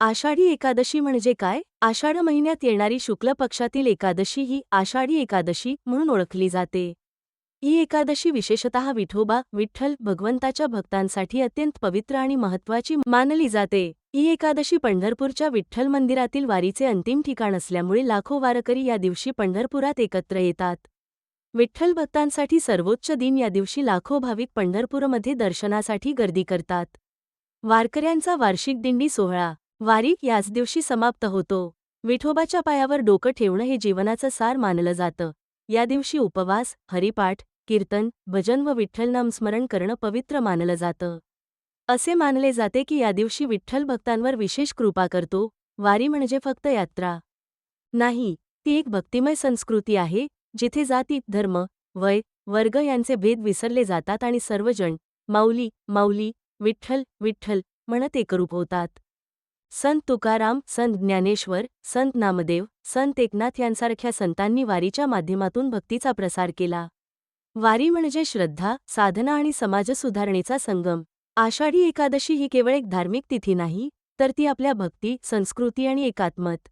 आषाढी एकादशी म्हणजे काय? आषाढ महिन्यात येणारी शुक्ल पक्षातील एकादशी ही आषाढी एकादशी म्हणून ओळखली जाते. ही एकादशी विशेषतः विठोबा विठ्ठल भगवंताच्या भक्तांसाठी अत्यंत पवित्र आणि महत्त्वाची मानली जाते. ही एकादशी पंढरपूरच्या विठ्ठल मंदिरातील वारीचे अंतिम ठिकाण असल्यामुळे लाखो वारकरी या दिवशी पंढरपुरात एकत्र येतात. विठ्ठल भक्तांसाठी सर्वोच्च दिन या दिवशी लाखो भाविक पंढरपूरमध्ये दर्शनासाठी गर्दी करतात. वारकऱ्यांचा वार्षिक दिंडी सोहळा वारी याच दिवशी समाप्त होतो. विठोबाच्या पायावर डोकं ठेवणं हे जीवनाचं सार मानलं जातं. या दिवशी उपवास हरिपाठ कीर्तन भजन व विठ्ठल नामस्मरण करणं पवित्र मानलं जातं. असे मानले जाते की या दिवशी विठ्ठल भक्तांवर विशेष कृपा करतो. वारी म्हणजे फक्त यात्रा. नाही ती एक भक्तिमय संस्कृती आहे जिथे जाती धर्म वय वर्ग यांचे भेद विसरले जातात आणि सर्वजण माऊली माऊली विठ्ठल विठ्ठल म्हणत एकरूप होतात. संत तुकाराम संत ज्ञानेश्वर संत नामदेव संत एकनाथ यांसारख्या संतांनी वारीच्या माध्यमातून भक्तीचा प्रसार केला. वारी म्हणजे श्रद्धा साधना आणि समाजसुधारणेचा संगम. आषाढी एकादशी ही केवळ एक धार्मिक तिथी नाही तर ती आपल्या भक्ती संस्कृती आणि एकात्मत.